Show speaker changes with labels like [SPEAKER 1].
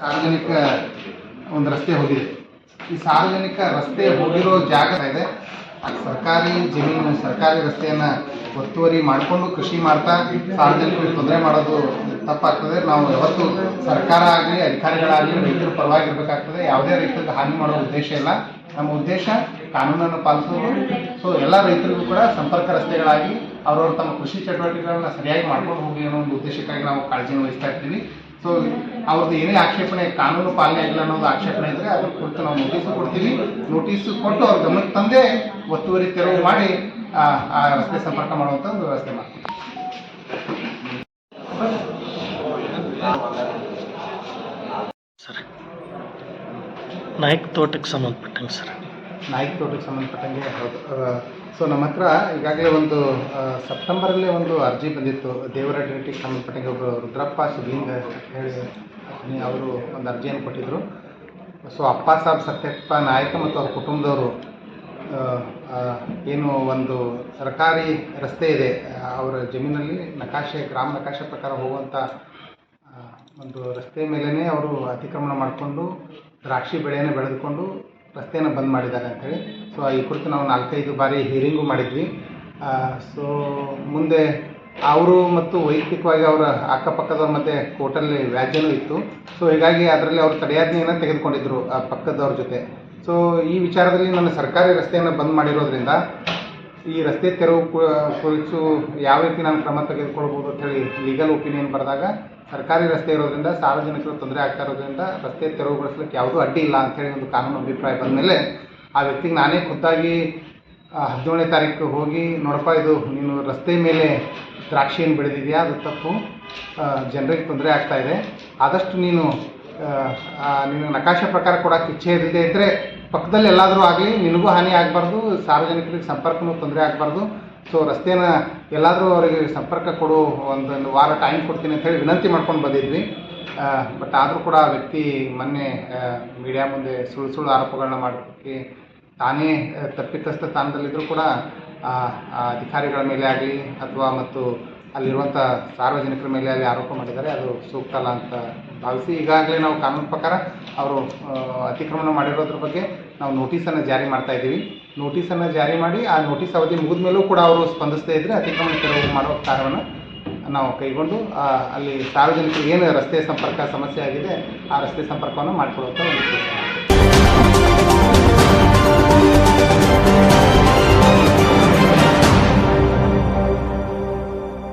[SPEAKER 1] ಸಾರ್ವಜನಿಕ ಒಂದು ರಸ್ತೆ ಹೋಗಿದೆ. ಈ ಸಾರ್ವಜನಿಕ ರಸ್ತೆ ಹೋಗಿರೋ ಜಾಗ ಇದೆ. ಸರ್ಕಾರಿ ಜಮೀನು ಸರ್ಕಾರಿ ರಸ್ತೆಯನ್ನ ಒತ್ತುವರಿ ಮಾಡಿಕೊಂಡು ಕೃಷಿ ಮಾಡ್ತಾ ಸಾರ್ವಜನಿಕರಿಗೆ ತೊಂದರೆ ಮಾಡೋದು ತಪ್ಪಾಗ್ತದೆ. ನಾವು ಯಾವತ್ತು ಸರ್ಕಾರ ಆಗಲಿ, ಅಧಿಕಾರಿಗಳಾಗಲಿ, ರೈತರ ಪರವಾಗಿರ್ಬೇಕಾಗ್ತದೆ. ಯಾವುದೇ ರೈತರಿಗೆ ಹಾನಿ ಮಾಡೋ ಉದ್ದೇಶ ಇಲ್ಲ. ನಮ್ಮ ಉದ್ದೇಶ ಕಾನೂನನ್ನು ಪಾಲಿಸೋದು. ಸೊ ಎಲ್ಲ ರೈತರಿಗೂ ಕೂಡ ಸಂಪರ್ಕ ರಸ್ತೆಗಳಾಗಿ, ಅವರವರು ತಮ್ಮ ಕೃಷಿ ಚಟುವಟಿಕೆಗಳನ್ನ ಸರಿಯಾಗಿ ಮಾಡ್ಕೊಂಡು ಹೋಗಿ ಅನ್ನೋ ಒಂದು ಉದ್ದೇಶಕ್ಕಾಗಿ ನಾವು ಕಾಳಜಿ ವಹಿಸ್ತಾ ಇರ್ತೀವಿ. ಸೊ ಅವ್ರದ್ದು ಏನೇ ಆಕ್ಷೇಪಣೆ, ಕಾನೂನು ಪಾಲನೆ ಆಗಿಲ್ಲ ಅನ್ನೋದು ಆಕ್ಷೇಪಣೆ ಇದ್ರೆ ಅದ್ರ ಕುರಿತು ನಾವು ನೋಟಿಸ್ ಕೊಡ್ತೀವಿ. ನೋಟಿಸ್ ಕೊಟ್ಟು ಅವ್ರ ಗಮನಕ್ಕೆ ತಂದೆ ಒತ್ತುವರಿ ತೆರವು ಮಾಡಿ, ಆ ರಸ್ತೆ ಸಂಪರ್ಕ ಮಾಡುವಂತ ಒಂದು ವ್ಯವಸ್ಥೆ ಮಾಡ್ತೀವಿ.
[SPEAKER 2] ನಾಯಕ್ ತೋಟಕ್ಕೆ ಸಂಬಂಧಪಟ್ಟಂಗೆ ಸರ್.
[SPEAKER 1] ನಾಯ್ಕ ತೋಟಕ್ಕೆ ಸಂಬಂಧಪಟ್ಟಂಗೆ? ಹೌದು. ಸೊ ನಮ್ಮ ಹತ್ರ ಈಗಾಗಲೇ ಒಂದು ಸೆಪ್ಟೆಂಬರಲ್ಲೇ ಒಂದು ಅರ್ಜಿ ಬಂದಿತ್ತು. ದೇವರ ಡಿಟಿಗೆ ಸಂಬಂಧಪಟ್ಟಂಗೆ ಒಬ್ಬರು ರುದ್ರಪ್ಪ ಶಿವಲಿಂಗ ಹೇಳಿ ಅವರು ಒಂದು ಅರ್ಜಿಯನ್ನು ಕೊಟ್ಟಿದ್ದರು ಸೊ ಅಪ್ಪ ಸಾಬ್ ಸತ್ಯಪ್ಪ ನಾಯಕ ಮತ್ತು ಅವ್ರ ಕುಟುಂಬದವರು ಏನು ಒಂದು ಸರ್ಕಾರಿ ರಸ್ತೆ ಇದೆ, ಅವರ ಜಮೀನಲ್ಲಿ ನಕಾಶೆ, ಗ್ರಾಮ ನಕಾಶೆ ಪ್ರಕಾರ ಹೋಗುವಂಥ ಒಂದು ರಸ್ತೆ ಮೇಲೇ ಅವರು ಅತಿಕ್ರಮಣ ಮಾಡಿಕೊಂಡು, ದ್ರಾಕ್ಷಿ ಬೆಳೆಯನ್ನು ಬೆಳೆದುಕೊಂಡು ರಸ್ತೆಯನ್ನು ಬಂದ್ ಮಾಡಿದ್ದಾರೆ ಅಂಥೇಳಿ ಸೊ ಈ ಕುರಿತು ನಾವು ನಾಲ್ಕೈದು ಬಾರಿ ಹಿಯರಿಂಗು ಮಾಡಿದ್ವಿ. ಸೊ ಮುಂದೆ ಅವರು ಮತ್ತು ವೈಯಕ್ತಿಕವಾಗಿ ಅವರ ಅಕ್ಕಪಕ್ಕದವ್ರ ಮಧ್ಯೆ ಕೋರ್ಟಲ್ಲಿ ವ್ಯಾಜ್ಯನೂ ಇತ್ತು. ಸೊ ಹೀಗಾಗಿ ಅದರಲ್ಲಿ ಅವರು ತಡೆಯಾಜ್ಞೆಯನ್ನು ತೆಗೆದುಕೊಂಡಿದ್ದರು ಆ ಪಕ್ಕದವ್ರ ಜೊತೆ. ಸೊ ಈ ವಿಚಾರದಲ್ಲಿ ನನ್ನ ಸರ್ಕಾರಿ ರಸ್ತೆಯನ್ನು ಬಂದ್ ಮಾಡಿರೋದ್ರಿಂದ ಈ ರಸ್ತೆ ತೆರವು ಕುರಿತು ಯಾವ ರೀತಿ ನಾನು ಕ್ರಮ ತೆಗೆದುಕೊಳ್ಬೋದು ಅಂತ ಹೇಳಿ ಲೀಗಲ್ ಒಪಿನಿಯನ್ ಬರೆದಾಗ, ಸರ್ಕಾರಿ ರಸ್ತೆ ಇರೋದ್ರಿಂದ ಸಾರ್ವಜನಿಕರು ತೊಂದರೆ ಆಗ್ತಾ ಇರೋದ್ರಿಂದ ರಸ್ತೆ ತೆರವುಗೊಳಿಸ್ಲಿಕ್ಕೆ ಯಾವುದೂ ಅಡ್ಡಿ ಇಲ್ಲ ಅಂತೇಳಿ ಒಂದು ಕಾನೂನು ಅಭಿಪ್ರಾಯ ಬಂದ ಮೇಲೆ ಆ ವ್ಯಕ್ತಿಗೆ ನಾನೇ ಖುದ್ದಾಗಿ ಹದಿನೇಳನೇ ತಾರೀಕು ಹೋಗಿ ನೋಡಪ್ಪ, ಇದು ನೀನು ರಸ್ತೆ ಮೇಲೆ ದ್ರಾಕ್ಷಿಯನ್ನು ಬೆಳೆದಿದೆಯಾ, ಅದು ತಪ್ಪು. ಜನರಿಗೆ ತೊಂದರೆ ಆಗ್ತಾ ಇದೆ. ಆದಷ್ಟು ನೀನು ನೀನು ನಕಾಶೆ ಪ್ರಕಾರ ಕೊಡೋಕ್ಕೆ ಇಚ್ಛೆ ಇಲ್ಲದೆ ಇದ್ದರೆ ಪಕ್ಕದಲ್ಲಿ ಎಲ್ಲಾದರೂ ಆಗಲಿ, ನಿನಗೂ ಹಾನಿ ಆಗಬಾರ್ದು, ಸಾರ್ವಜನಿಕರಿಗೆ ಸಂಪರ್ಕನೂ ತೊಂದರೆ ಆಗಬಾರ್ದು. ಸೊ ರಸ್ತೆನ ಎಲ್ಲಾದರೂ ಅವರಿಗೆ ಸಂಪರ್ಕ ಕೊಡು, ಒಂದು ವಾರ ಟೈಮ್ ಕೊಡ್ತೀನಿ ಅಂತ ಹೇಳಿ ವಿನಂತಿ ಮಾಡ್ಕೊಂಡು ಬಂದಿದ್ವಿ. ಬಟ್ ಆದರೂ ಕೂಡ ವ್ಯಕ್ತಿ ಮೊನ್ನೆ ಮೀಡಿಯಾ ಮುಂದೆ ಸುಳ್ಳು ಸುಳ್ಳು ಆರೋಪಗಳನ್ನ ಮಾಡೋಕ್ಕೆ ತಾನೇ ತಪ್ಪಿತಸ್ಥ ಸ್ಥಾನದಲ್ಲಿದ್ದರೂ ಕೂಡ ಅಧಿಕಾರಿಗಳ ಮೇಲೆ ಆಗಲಿ, ಅಥವಾ ಮತ್ತು ಅಲ್ಲಿರುವಂಥ ಸಾರ್ವಜನಿಕರ ಮೇಲೆ ಅಲ್ಲಿ ಆರೋಪ ಮಾಡಿದ್ದಾರೆ. ಅದು ಸೂಕ್ತ ಅಲ್ಲ ಅಂತ ಭಾವಿಸಿ ಈಗಾಗಲೇ ನಾವು ಕಾನೂನು ಪ್ರಕಾರ ಅವರು ಅತಿಕ್ರಮಣ ಮಾಡಿರೋದ್ರ ಬಗ್ಗೆ ನಾವು ನೋಟಿಸನ್ನು ಜಾರಿ ಮಾಡ್ತಾ ಇದ್ದೀವಿ. ನೋಟಿಸನ್ನು ಜಾರಿ ಮಾಡಿ ಆ ನೋಟಿಸ್ ಅವಧಿ ಮುಗಿದ ಮೇಲೂ ಕೂಡ ಅವರು ಸ್ಪಂದಿಸದೇ ಇದ್ದರೆ ಅತಿಕ್ರಮಣ ತೆರವು ಮಾಡೋ ಕಾರ್ಯವನ್ನು ನಾವು ಕೈಗೊಂಡು ಅಲ್ಲಿ ಸಾರ್ವಜನಿಕರಿಗೆ ಏನು ರಸ್ತೆ ಸಂಪರ್ಕ ಸಮಸ್ಯೆ ಆಗಿದೆ ಆ ರಸ್ತೆ ಸಂಪರ್ಕವನ್ನು ಮಾಡಿಕೊಡುವಂಥ ಒಂದು ಕೆಲಸ